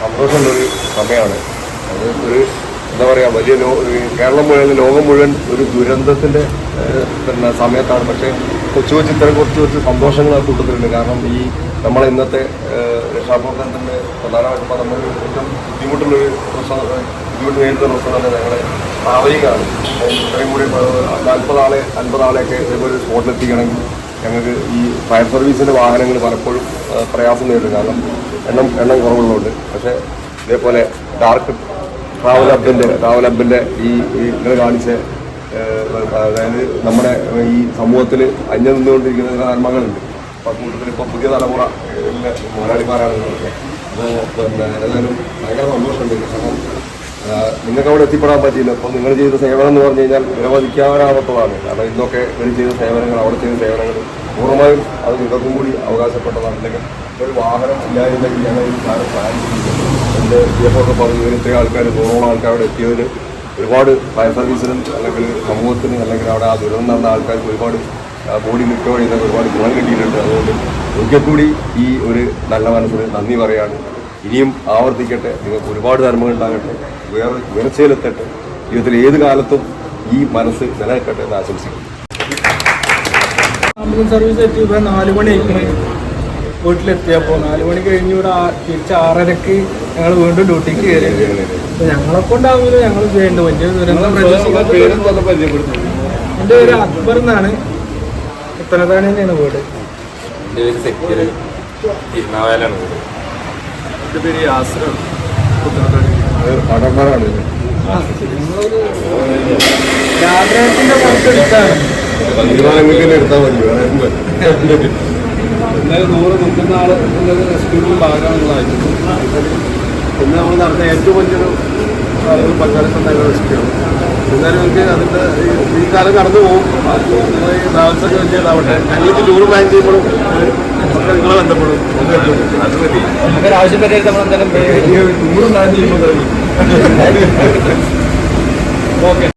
സന്തോഷമുള്ളൊരു സമയമാണ്. അത് ഒരു എന്താ പറയുക വലിയ ലോ കേരളം മുഴുവൻ ലോകം മുഴുവൻ ഒരു ദുരന്തത്തിന്റെ പിന്നെ സമയത്താണ്. പക്ഷേ കൊച്ചു കൊച്ചു ഇത്തരം കുറച്ച് കുറച്ച് സന്തോഷങ്ങൾ ആ കൂട്ടത്തിലുണ്ട്. കാരണം ഈ നമ്മളെ ഇന്നത്തെ രക്ഷാപ്രവർത്തനത്തിന്റെ പ്രധാനമായിട്ടും നമ്മൾ ഏറ്റവും ബുദ്ധിമുട്ടുള്ളൊരു പ്രശ്നം ബുദ്ധിമുട്ട് നേരിടുന്ന പ്രശ്നം തന്നെ ഞങ്ങളെ ട്രാവലിംഗ് ഇത്രയും കൂടി നാൽപ്പത് ആളെ അൻപത് ആളെയൊക്കെ ഇതേപോലെ സ്പോട്ടിലെത്തിക്കണമെങ്കിൽ ഞങ്ങൾക്ക് ഈ ഫയർ സർവീസിന്റെ വാഹനങ്ങൾ പലപ്പോഴും പ്രയാസം നേരിടും. കാരണം എണ്ണം എണ്ണം കുറവുള്ളതുകൊണ്ട്. പക്ഷേ ഇതേപോലെ ഡാർക്ക് ട്രാവൽ ഹബിന്റെ ട്രാവൽ ഹബിന്റെ ഈ ഈ കാണിച്ച് അതായത് നമ്മുടെ ഈ സമൂഹത്തിൽ അന്യം നിന്നുകൊണ്ടിരിക്കുന്ന ചില നന്മകളുണ്ട്. അപ്പോൾ കൂട്ടത്തിൽ ഇപ്പോൾ പുതിയ തലമുറ മലയാളിമാരാണ് അപ്പോൾ പിന്നെ ഏതായാലും ഭയങ്കര സന്തോഷമുണ്ട്. കാരണം നിങ്ങൾക്ക് അവിടെ എത്തിപ്പെടാൻ പറ്റിയില്ല. അപ്പോൾ നിങ്ങൾ ചെയ്ത സേവനം എന്ന് പറഞ്ഞു കഴിഞ്ഞാൽ നിരവധിക്കാനാവാത്തതാണ് കാരണം ഇന്നൊക്കെ ഇവർ ചെയ്ത സേവനങ്ങൾ അവിടെ ചെയ്ത സേവനങ്ങൾ പൂർണമായും അത് നിങ്ങൾക്കും കൂടി അവകാശപ്പെട്ടതാണ്. അല്ലെങ്കിൽ ഒരു വാഹനം ഇല്ലായിരുന്നെങ്കിൽ ഞങ്ങൾ ഈ സാധനം പ്ലാൻ ചെയ്തിട്ടുണ്ട് എന്റെ ഒക്കെ പറഞ്ഞു ഇവർ ഇത്രയും ആൾക്കാർ നൂറോളം ആൾക്കാർ അവിടെ എത്തിയതിന് ഒരുപാട് ഫയർ സർവീസിനും അല്ലെങ്കിൽ സമൂഹത്തിന് അല്ലെങ്കിൽ അവിടെ ആ ദുരന്തം നടന്ന ആൾക്കാർക്ക് ഒരുപാട് ബോഡി ചെയ്യുന്ന ഒരുപാട് ഗുണം കിട്ടിയിട്ടുണ്ട്. അതുകൊണ്ട് ഒരിക്കൽ കൂടി ഈ ഒരു നല്ല മനസ്സിന് നന്ദി പറയാണ്. ഇനിയും ആവർത്തിക്കട്ടെ. നിങ്ങൾക്ക് ഒരുപാട് നന്മകൾ ഉണ്ടാകട്ടെ. വേറെ ഉയർച്ചയിലെത്തട്ടെ ജീവിതത്തിൽ ഏത് കാലത്തും ഈ മനസ്സ് നിലനിൽക്കട്ടെ എന്ന് ആശംസിക്കുന്നു. ആംബുലൻസ് സർവീസ് എത്തി ഇവിടെ നാല് മണി ആയിക്കണ്. വീട്ടിലെത്തിയപ്പോൾ നാല് മണി കഴിഞ്ഞ് ഇവിടെ ആ- തിരിച്ച് ആറരക്ക് ഞങ്ങൾ വീണ്ടും ഡ്യൂട്ടിക്ക് കയറി ഞങ്ങളെ കൊണ്ടാകുമ്പോൾ ഞങ്ങൾ ചെയ്യേണ്ട വലിയ എന്റെ പേര് അക്ബർ എന്നാണ്. ഇത്ര തന്നെയാണ് വീട്? തിരുനാവാലാണ് വീട്. എന്റെ പേര് യാസർ. എന്നാലും നൂറ് നിൽക്കുന്ന ആൾ എന്നുള്ളത് റെസ്ക്യൂവിന്റെ ഭാഗമാണെന്നുള്ളതായിരുന്നു പിന്നെ നമ്മൾ നടന്ന ഏറ്റവും വലിയൊരു ഒരു പങ്കാളിത്തം തന്നെ റെസ്ക്യൂ എന്നാലും എനിക്ക് അതിന്റെ ഈ- ഈ കാലം കടന്നു പോകും. ഞങ്ങൾ ഈ ട്രാവൽസൊക്കെ വലിയതാവട്ടെ. ഞങ്ങൾക്ക് ടൂർ പ്ലാൻ ചെയ്യുമ്പോഴും ഒക്കെ നിങ്ങളെ ബന്ധപ്പെടും. നമുക്ക് ആവശ്യപ്പെട്ട് നമ്മൾ എന്തായാലും ഓക്കെ